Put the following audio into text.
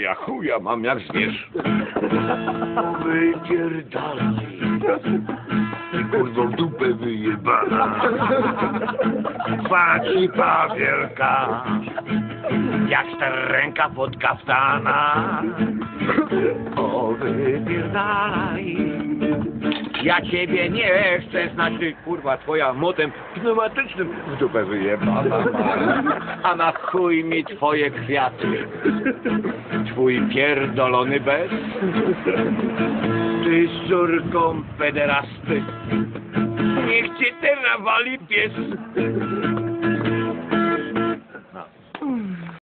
Ja chuja mam jak zwierz. Wypierdalaj. I kurwą dupę wyjebana. Kwacipa wielka. Jak ręka pod kaftana. O, wypierdalaj. Ja ciebie nie chcę znać, ty kurwa twoja motem pneumatycznym w dupę wyjebana. A na chuj mi twoje kwiaty. Twój pierdolony bez. Ty z córką pederasty. Niech cię ten nawali pies.